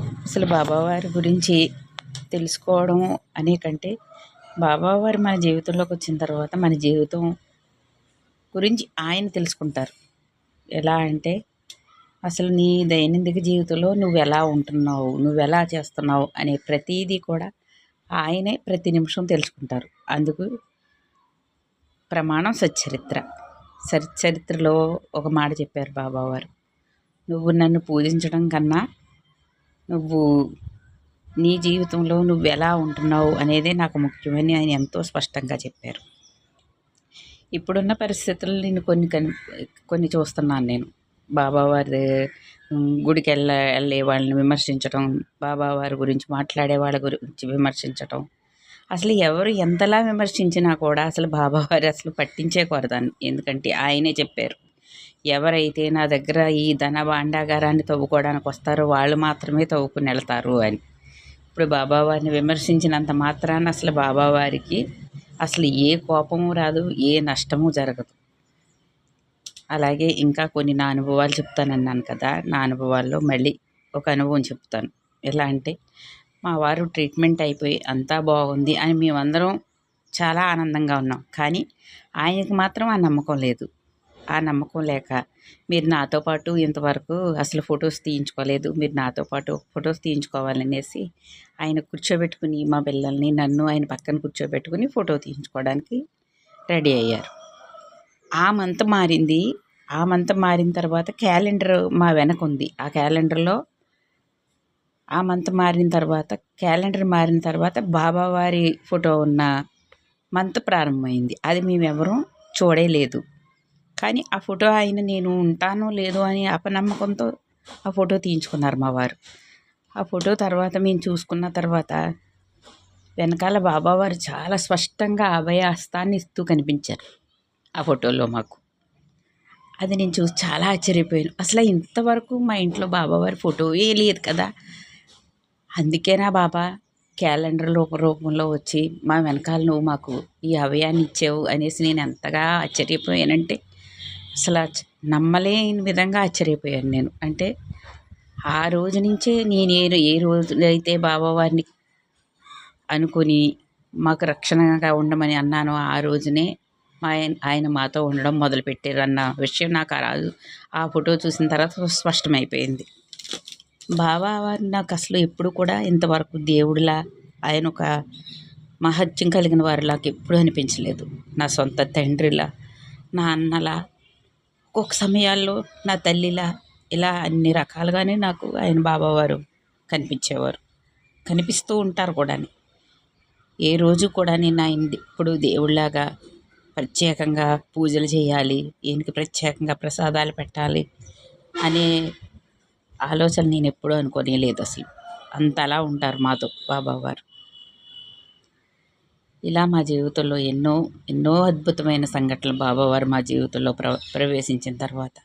అసలు బాబావారి గురించి తెలుసుకోవడం అనే కంటే బాబావారు మన జీవితంలోకి వచ్చిన తర్వాత మన జీవితం గురించి ఆయన తెలుసుకుంటారు. ఎలా అంటే అసలు నీ దైనందిక జీవితంలో నువ్వు ఎలా ఉంటున్నావు నువ్వు ఎలా చేస్తున్నావు అనే ప్రతీదీ కూడా ఆయనే ప్రతి నిమిషం తెలుసుకుంటారు. అందుకు ప్రమాణం సచ్చరిత్ర. సచ్చరిత్రలో ఒక మాట చెప్పారు బాబావారు. నువ్వు నన్ను పూజించడం కన్నా నువ్వు నీ జీవితంలో నువ్వు ఎలా ఉంటున్నావు అనేదే నాకు ముఖ్యమని ఆయన ఎంతో స్పష్టంగా చెప్పారు. ఇప్పుడున్న పరిస్థితులు నేను కొన్ని కొన్ని చూస్తున్నాను నేను. బాబావారి గుడికి వెళ్ళ వెళ్ళే వాళ్ళని విమర్శించడం బాబావారి గురించి మాట్లాడే వాళ్ళ గురించి విమర్శించటం. అసలు ఎవరు ఎంతలా విమర్శించినా కూడా అసలు బాబావారు అసలు పట్టించేకూడదాన్ని ఎందుకంటే ఆయనే చెప్పారు ఎవరైతే నా దగ్గర ఈ ధన భాండాగారాన్ని తవ్వుకోవడానికి వస్తారో వాళ్ళు మాత్రమే తవ్వుకుని వెళ్తారు అని. ఇప్పుడు బాబావారిని విమర్శించినంత మాత్రాన అసలు బాబావారికి అసలు ఏ కోపము రాదు ఏ నష్టము జరగదు. అలాగే ఇంకా కొన్ని నా అనుభవాలు చెప్తానన్నాను కదా నా అనుభవాల్లో మళ్ళీ ఒక అనుభవం చెప్తాను. ఎలా అంటే మా వారు ట్రీట్మెంట్ అయిపోయి అంతా బాగుంది అని మేమందరం చాలా ఆనందంగా ఉన్నాం. కానీ ఆయనకి మాత్రం ఆ నమ్మకం లేదు. ఆ నమ్మకం లేక మీరు నాతో పాటు ఇంతవరకు అసలు ఫొటోస్ తీయించుకోలేదు మీరు నాతో పాటు ఫొటోస్ తీయించుకోవాలనేసి ఆయన కూర్చోబెట్టుకుని మా పిల్లల్ని నన్ను ఆయన పక్కన కూర్చోబెట్టుకుని ఫోటో తీయించుకోవడానికి రెడీ అయ్యారు. ఆ మంత్ మారింది. ఆ మంత్ మారిన తర్వాత క్యాలెండర్ మా వెనక ఉంది. ఆ క్యాలెండర్లో ఆ మంత్ మారిన తర్వాత క్యాలెండర్ మారిన తర్వాత బాబావారి ఫోటో ఉన్న మంత్ ప్రారంభమైంది. అది మేమెవరూ చూడలేదు. కానీ ఆ ఫోటో ఆయన నేను ఉంటానో లేదో అని అపనమ్మకంతో ఆ ఫోటో తీయించుకున్నారు మా వారు. ఆ ఫోటో తర్వాత మేము చూసుకున్న తర్వాత వెనకాల బాబావారు చాలా స్పష్టంగా అభయ హస్తాన్ని ఇస్తూ కనిపించారు ఆ ఫోటోలో మాకు. అది నేను చూసి చాలా ఆశ్చర్యపోయాను. అసలు ఇంతవరకు మా ఇంట్లో బాబావారి ఫోటో ఏ లేదు కదా. అందుకేనా బాబా క్యాలెండర్ రూప రూపంలో వచ్చి మా వెనకాల నువ్వు మాకు ఈ అభయాన్ని ఇచ్చావు అనేసి నేను ఎంతగా ఆశ్చర్యపోయానంటే అసలు నమ్మలేని విధంగా ఆశ్చర్యపోయాను నేను. అంటే ఆ రోజు నుంచే నేను ఏ ఏ రోజులైతే బాబావారిని అనుకుని మాకు రక్షణగా ఉండమని అన్నానో ఆ రోజునే ఆయన ఆయన మాతో ఉండడం మొదలుపెట్టారు అన్న విషయం నాకు ఆ రాజు ఆ ఫోటో చూసిన తర్వాత స్పష్టమైపోయింది. బాబా వారు నాకు అసలు ఎప్పుడు కూడా ఇంతవరకు దేవుడిలా ఆయన ఒక మహత్యం కలిగిన వారిలాగా ఎప్పుడూ అనిపించలేదు. నా సొంత తండ్రిలా నా అన్నలా ఒక్కొక్క సమయాల్లో నా తల్లిలా ఇలా అన్ని రకాలుగానే నాకు ఆయన బాబావారు కనిపించేవారు. కనిపిస్తూ ఉంటారు కూడా ఏ రోజు కూడా నేను ఆయన ఇప్పుడు దేవుళ్ళలాగా ప్రత్యేకంగా పూజలు చేయాలి ఈయనకి ప్రత్యేకంగా ప్రసాదాలు పెట్టాలి అనే ఆలోచన నేను ఎప్పుడూ అనుకోనే లేదు అసలు. అంతలా ఉంటారు మాతో బాబావారు. ఇలా మా జీవితంలో ఎన్నో ఎన్నో అద్భుతమైన సంఘటనలు బాబావారు మా జీవితంలో ప్ర ప్రవేశించిన తర్వాత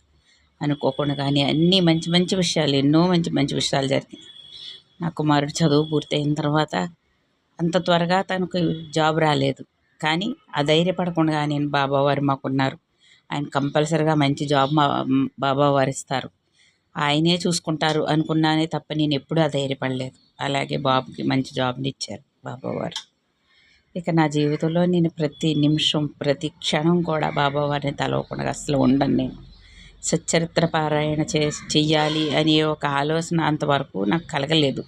అనుకోకుండా కానీ అన్నీ మంచి మంచి విషయాలు ఎన్నో మంచి మంచి విషయాలు జరిగినాయి. నా కుమారుడు చదువు పూర్తయిన తర్వాత అంత త్వరగా తనకు జాబ్ రాలేదు. కానీ అధైర్యపడకుండా నేను బాబావారు మాకున్నారు. ఆయన కంపల్సరిగా మంచి జాబ్ మా బాబావారు ఇస్తారు. ఆయనే చూసుకుంటారు అనుకున్నానే తప్ప నేను ఎప్పుడూ అధైర్యపడలేదు అలాగే బాబుకి మంచి జాబ్ని ఇచ్చారు బాబావారు. ఇక నా జీవితంలో నేను ప్రతి నిమిషం ప్రతి క్షణం కూడా బాబావారిని తలవకుండా అసలు ఉండను నేను. సచ్చరిత్ర పారాయణ చే చెయ్యాలి అనే ఒక ఆలోచన అంతవరకు నాకు కలగలేదు.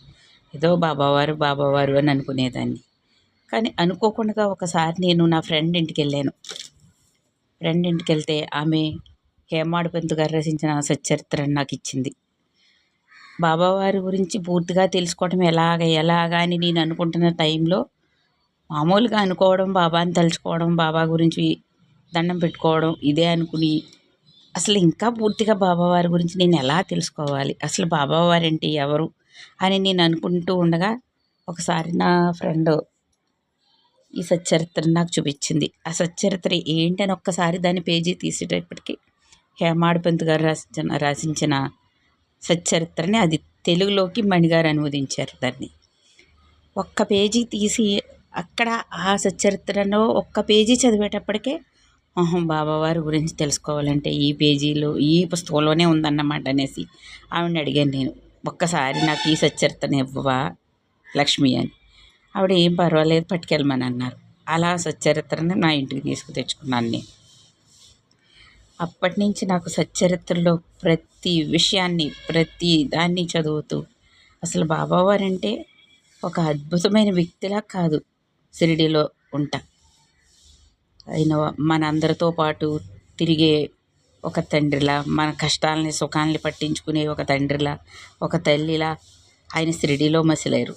ఏదో బాబావారు బాబావారు అని అనుకునేదాన్ని. కానీ అనుకోకుండా ఒకసారి నేను నా ఫ్రెండ్ ఇంటికి వెళ్ళాను. ఫ్రెండ్ ఇంటికి వెళ్తే ఆమె హేమాడు పెంతు గారు రచించిన సచ్చరిత్రను నాకు ఇచ్చింది. బాబావారి గురించి పూర్తిగా తెలుసుకోవటం ఎలాగ ఎలాగా అని నేను అనుకుంటున్న టైంలో మామూలుగా అనుకోవడం బాబాని తలుచుకోవడం బాబా గురించి దండం పెట్టుకోవడం ఇదే అనుకుని అసలు ఇంకా పూర్తిగా బాబావారి గురించి నేను ఎలా తెలుసుకోవాలి? అసలు బాబావారు అంటే ఎవరు? అని నేను అనుకుంటూ ఉండగా ఒకసారి నా ఫ్రెండ్ ఈ సచ్చరిత్ర నాకు చూపించింది. ఆ సచ్చరిత్ర ఏంటని ఒక్కసారి దాని పేజీ తీసేటప్పటికి హేమాడు పంత్ గారు రాసించిన రాసించిన సచ్చరిత్రని అది తెలుగులోకి మణిగారు అనువదించారు దాన్ని. ఒక్క పేజీ తీసి అక్కడ ఆ సచ్చరిత్రలో ఒక్క పేజీ చదివేటప్పటికే బాబావారి గురించి తెలుసుకోవాలంటే ఈ పేజీలో ఈ పుస్తకంలోనే ఉందన్నమాట అనేసి ఆవిడని అడిగాను నేను. ఒక్కసారి నాకు ఈ సచ్చరితను ఇవ్వవా లక్ష్మి అని. ఆవిడ ఏం పర్వాలేదు పట్టుకెళ్ళమని అన్నారు. అలా సచ్చరిత్రని నా ఇంటికి తీసుకు తెచ్చుకున్నాను నేను. అప్పటి నుంచి నాకు సచ్చరిత్రలో ప్రతి విషయాన్ని ప్రతి దాన్ని చదువుతూ అసలు బాబావారంటే ఒక అద్భుతమైన వ్యక్తిలా కాదు. షిరిడీలో ఉంటా. ఆయన మనందరితో పాటు తిరిగే ఒక తండ్రిలా మన కష్టాలని సుఖాలని పట్టించుకునే ఒక తండ్రిలా ఒక తల్లిలా ఆయన షిరిడీలో మసిలేరు.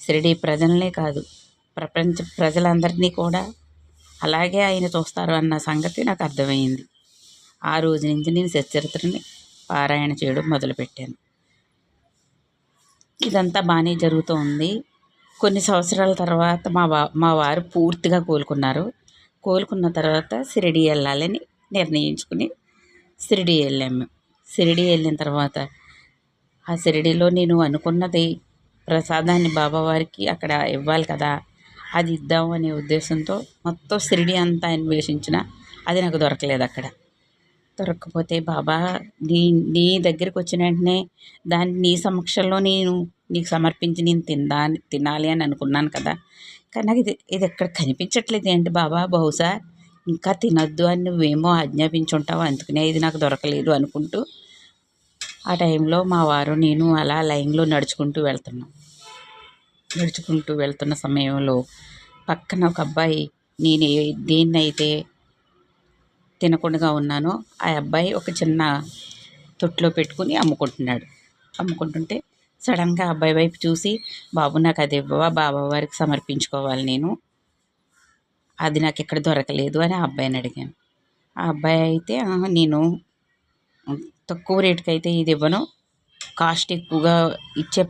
షిరిడీ ప్రజలనే కాదు ప్రపంచ ప్రజలందరినీ కూడా అలాగే ఆయన చూస్తారు అన్న సంగతి నాకు అర్థమైంది. ఆ రోజు నుంచి నేను సచ్చరిత్రని పారాయణ చేయడం మొదలుపెట్టాను. ఇదంతా బాగానే జరుగుతూ ఉంది కొన్ని సంవత్సరాల తర్వాత మా వా మా వారు పూర్తిగా కోలుకున్నారు. కోలుకున్న తర్వాత షిరిడి వెళ్ళాలని నిర్ణయించుకుని షిరిడి వెళ్ళాము షిరిడి వెళ్ళిన తర్వాత ఆ షిరిడిలో నేను అనుకున్నది ప్రసాదాన్ని బాబావారికి అక్కడ ఇవ్వాలి కదా అది ఇద్దాం అనే ఉద్దేశంతో మొత్తం షిరిడి అంతా అన్వేషించిన అది నాకు దొరకలేదు అక్కడ. దొరక్కపోతే బాబా నీ నీ దగ్గరికి వచ్చిన వెంటనే దాన్ని నీ సమక్షంలో నేను నీకు సమర్పించి నేను తిందా తినాలి అని అనుకున్నాను కదా. కానీ నాకు ఇది ఇది ఎక్కడ కనిపించట్లేదు ఏంటి బాబా? బహుశా ఇంకా తినొద్దు అని నువ్వేమో ఆజ్ఞాపించుంటావు? అందుకనే ఇది నాకు దొరకలేదు అనుకుంటూ ఆ టైంలో మా వారు నేను అలా లైన్లో నడుచుకుంటూ వెళ్తున్నాం. నడుచుకుంటూ వెళ్తున్న సమయంలో పక్కన ఒక అబ్బాయి నేను దేన్నైతే తినకుండా ఉన్నానో. ఆ అబ్బాయి ఒక చిన్న తొట్టులో పెట్టుకుని అమ్ముకుంటున్నాడు. అమ్ముకుంటుంటే సడన్గా అబ్బాయి వైపు చూసి బాబు నాకు అది ఇవ్వవా? బాబా వారికి సమర్పించుకోవాలి నేను. అది నాకు ఇక్కడ దొరకలేదు అని ఆ అబ్బాయిని అడిగాను. ఆ అబ్బాయి అయితే నేను తక్కువ రేటుకి అయితే ఇది ఇవ్వను. కాస్ట్ ఎక్కువగా ఇచ్చే